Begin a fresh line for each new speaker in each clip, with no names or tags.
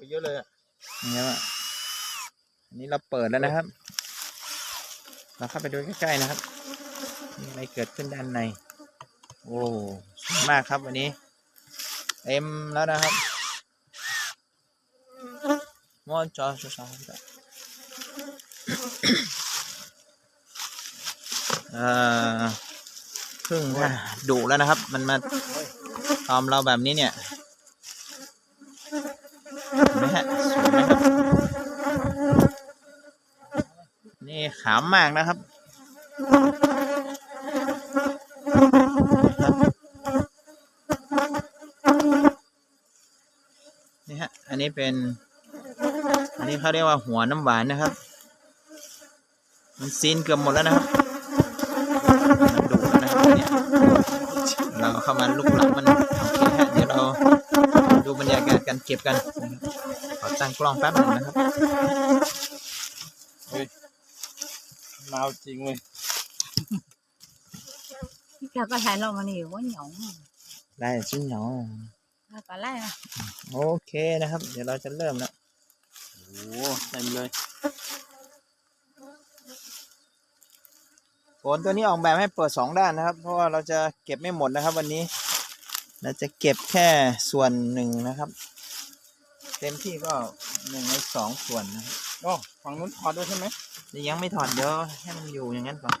ไปเยอะเลยอะ
นี่ครับอันนี้เราเปิดแล้วนะครับ เราเข้าไปดูใกล้ๆนะครับมีอะไรเกิดขึ้นด้านใน โอ้มากครับวันนี้ เต็มแล้วนะครับมอนจอสองเอ่อพึ่งถ้าดุแล้วนะครับ มันมาตอมเราแบบนี้เนี่ยเห็นไหมฮะสวยไหมครับ นี่ขามมากนะครับนี่ฮะอันนี้เป็น อันนี้เขาเรียกว่าหัวน้ำหวานนะครับ มันซีนเกือบหมดแล้วนะครับมันดุนะครับเนี่ยเราเข้ามาลุกหลังมันโอเคฮะเดี๋ยวเราดูบรรยากาศการเก็บกันขอตั้งกล้องแป๊บหนึงนะครับ
นาวจริงเลย
Chào có thái lòng mà nhiều quá nhỏ
ได้ชิ้นหนอ
Có lại à
โอเคนะครับ เดี๋ยวเราจะเริ่มแล้ว
โอ้โหเต็มเลย
โกนตัวนี้ออกแบบให้เปิดสองด้านนะครับ เพราะว่าเราจะเก็บไม่หมดนะครับ วันนี้ เราจะเก็บแค่ส่วนหนึ่งนะครับ เต็มที่ก็หนึ่งในสองส่วนนะครับ
อ๋อฝั่งนู้นถอดด้วยใช่ไหม
นี่ยังไม่ถอดเดี๋ยวให้มันอยู่อย่างนั้นก่อน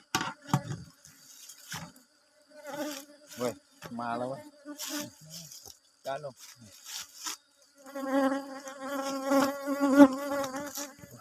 มาแล้วเว้ย
ด้านลง